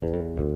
Sen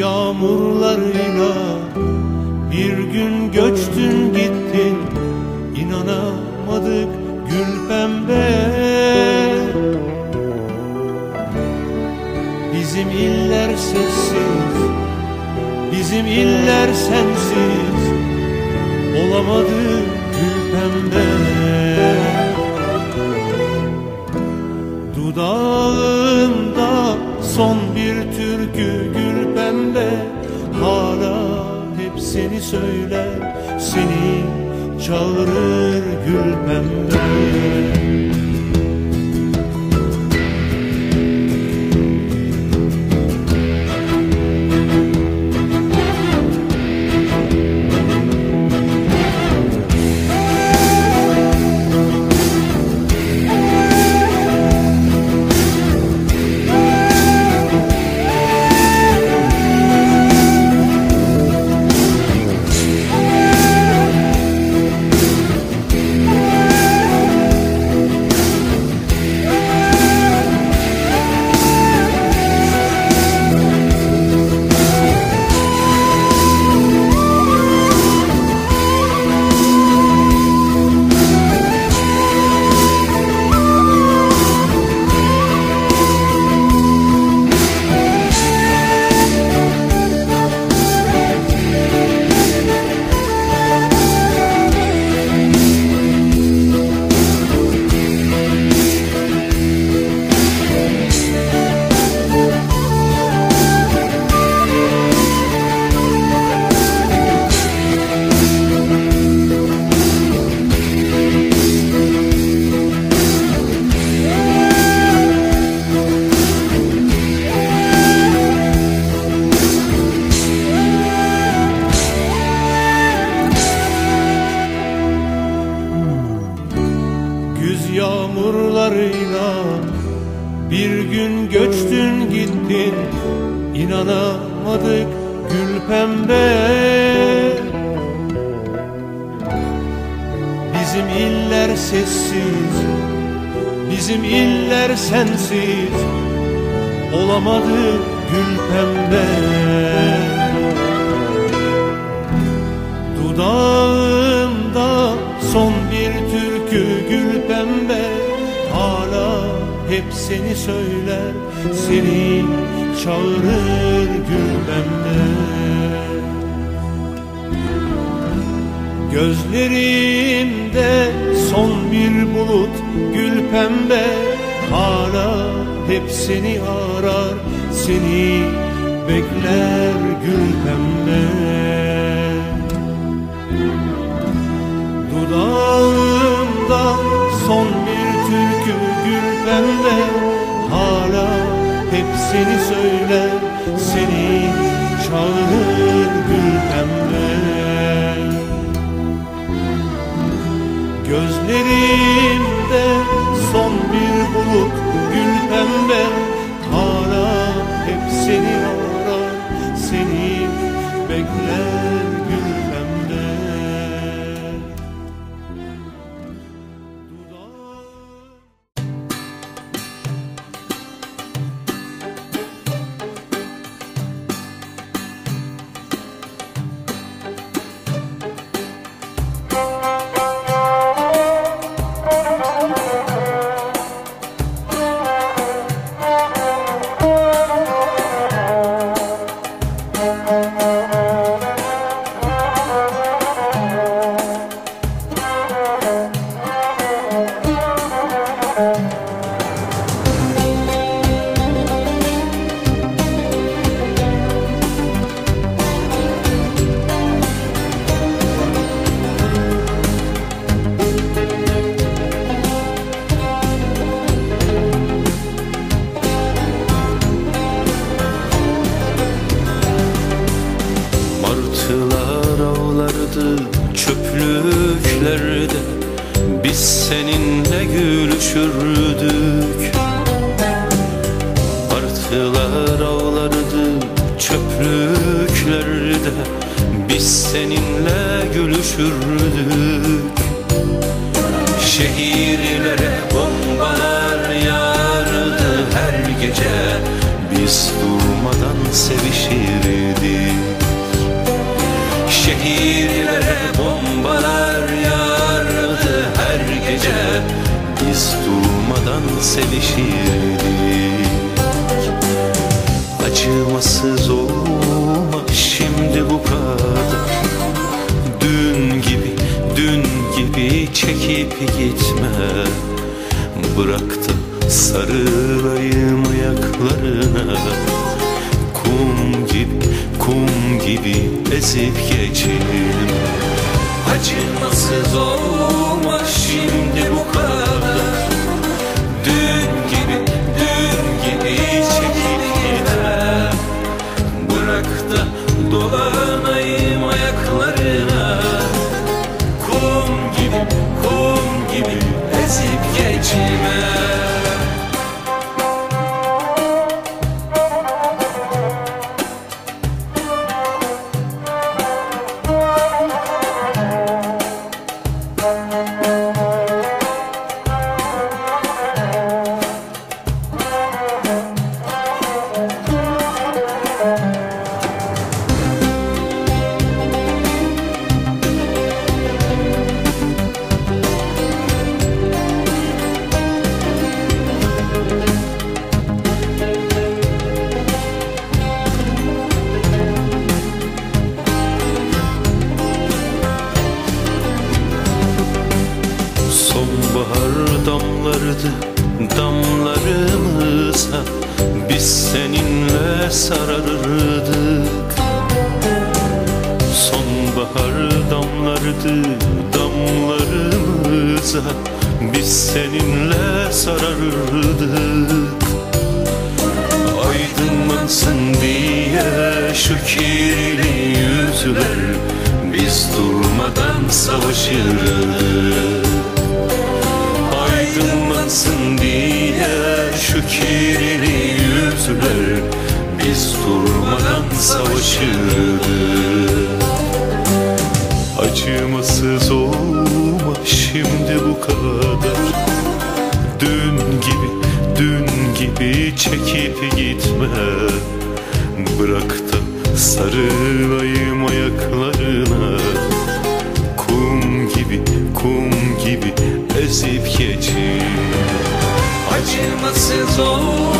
yağmurlarıyla bir gün göçtün gittin inanamadık gül pembe. Bizim iller sessiz Bizim iller sensiz. Olamadı gül pembe. Dudağında son bir türkü gül söyler Seni çağırır gül pembe inanamadık gül pembe. Bizim iller sessiz Bizim iller sensiz. Olamadı gül pembe. Dudağımda son bir türkü gül pembe hep seni söyler Seni çağırır gül pembe Gözlerimde son bir bulut gül pembe Hala hep seni arar Seni bekler gül pembe. Dudağımda son bir türkü pembe Hala hep seni söyler Seni çağırır gül pembe Gözlerimde son bir bulut gül pembe seninle gülüşürdük. Martılar ağlardı çöplüklerde Biz seninle gülüşürdük. Şehirlere bombalar yağardı her gece Biz durmadan sevişirdik. Şehirlere sevişirdik. Acımasız olma şimdi bu kadar. Dün gibi, dün gibi çekip gitme. Bırak da sarılayım ayaklarına. Kum gibi, kum gibi ezip geçelim Acımasız olma şimdi bu kadar Biz durmadan savaşırdık. Acımasız olma şimdi bu kadar. Dün gibi, dün gibi çekip gitme. Bırak da sarılayım ayaklarına. Kum gibi, kum gibi ezip geçin Acımasız olma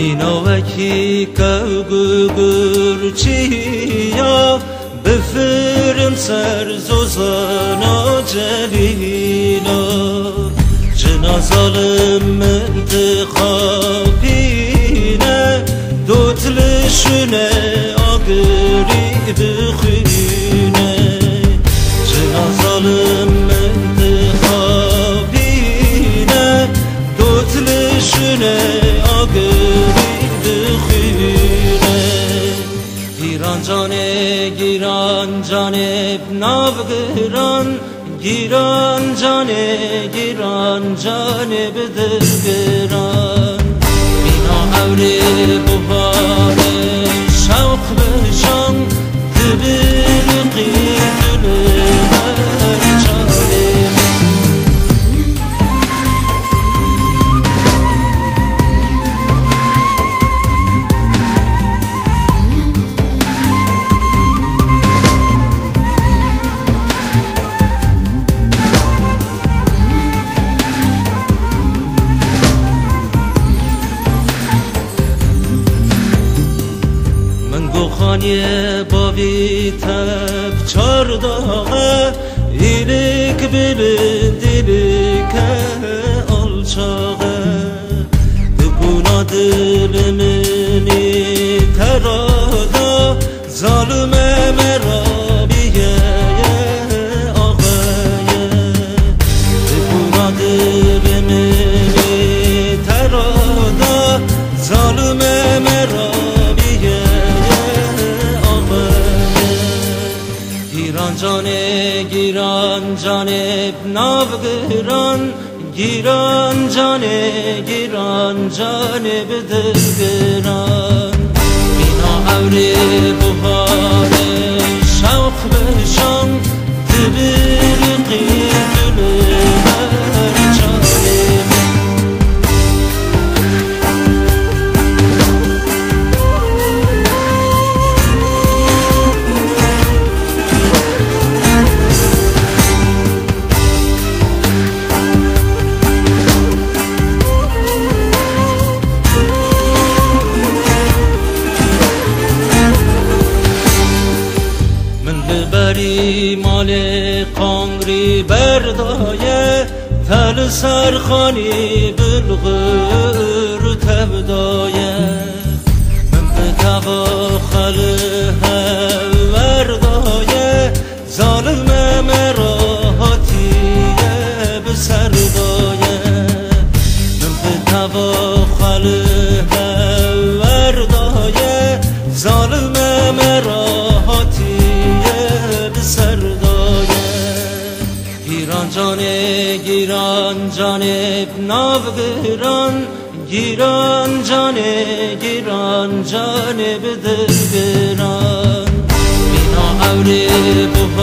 Виноваки кавгугур чия Бифирим сар зузана джалина Джиназалым интихабина Дутлишуне агри бихине Джиназалым интихабина Дутлишуне جان گیران جان نافگران گیران جان گیران جان بدگران بینا اولی گران جان گران جان به دل گران. اینا عبره مال قانگری بردایه تل سرخانی بلغر تبدایه. من به خل هم بردایه ظالم مرا جانب ناوگران گیران جانه گیران جانب دلگران اینا اوری بهار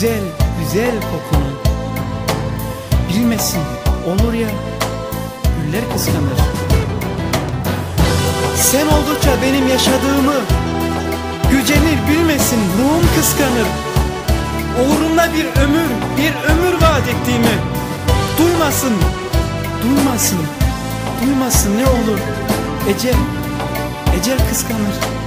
güzel güzel kokunu. Bilmesin olur ya güller kıskanır. Sen oldukça benim yaşadığımı Gücenir bilmesin ruhum kıskanır. Uğrunda bir ömür bir ömür vaat ettiğimi Duymasın duymasın duymasın ne olur. Ecel ecel kıskanır.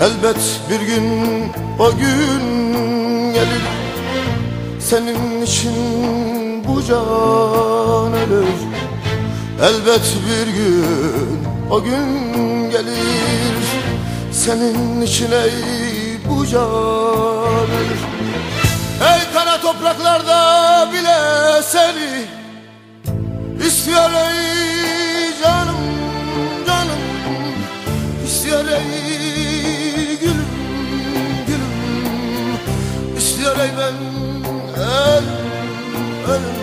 Elbet bir gün o gün gelir. Senin için bu can ölür. Elbet bir gün o gün gelir. Senin için ey bu can ölür. Ey kara topraklarda bile seni İstiyor ey canım canım. İstiyor ey İstiyor ey ben ölüm